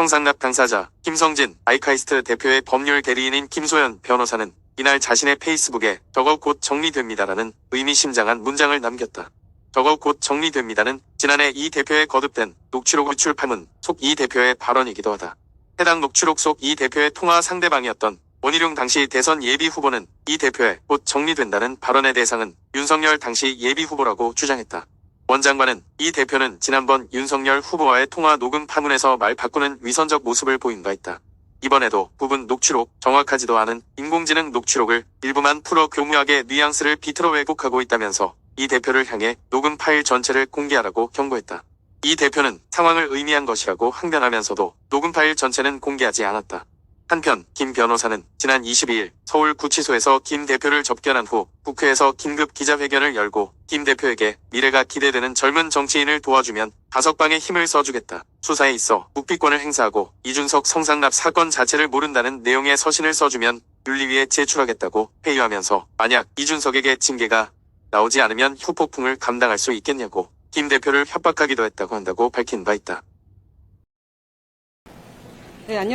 성상납 당사자 김성진 아이카이스트 대표의 법률 대리인인 김소연 변호사는 이날 자신의 페이스북에 저거 곧 정리됩니다라는 의미심장한 문장을 남겼다. 저거 곧 정리됩니다는 지난해 이 대표의 거듭된 녹취록 유출 파문 속 이 대표의 발언이기도 하다. 해당 녹취록 속 이 대표의 통화 상대방이었던 원희룡 당시 대선 예비 후보는 이 대표의 곧 정리된다는 발언의 대상은 윤석열 당시 예비 후보라고 주장했다. 원 장관은 이 대표는 지난번 윤석열 후보와의 통화 녹음 파문에서 말 바꾸는 위선적 모습을 보인 바 있다. 이번에도 부분 녹취록 정확하지도 않은 인공지능 녹취록을 일부만 풀어 교묘하게 뉘앙스를 비틀어 왜곡하고 있다면서 이 대표를 향해 녹음 파일 전체를 공개하라고 경고했다. 이 대표는 상황을 의미한 것이라고 항변하면서도 녹음 파일 전체는 공개하지 않았다. 한편 김 변호사는 지난 22일 서울 구치소에서 김 대표를 접견한 후 국회에서 긴급 기자회견을 열고 김 대표에게 미래가 기대되는 젊은 정치인을 도와주면 다섯 방에 힘을 써주겠다. 수사에 있어 묵비권을 행사하고 이준석 성상납 사건 자체를 모른다는 내용의 서신을 써주면 윤리위에 제출하겠다고 회유하면서 만약 이준석에게 징계가 나오지 않으면 후폭풍을 감당할 수 있겠냐고 김 대표를 협박하기도 했다고 한다고 밝힌 바 있다. 네, 안녕.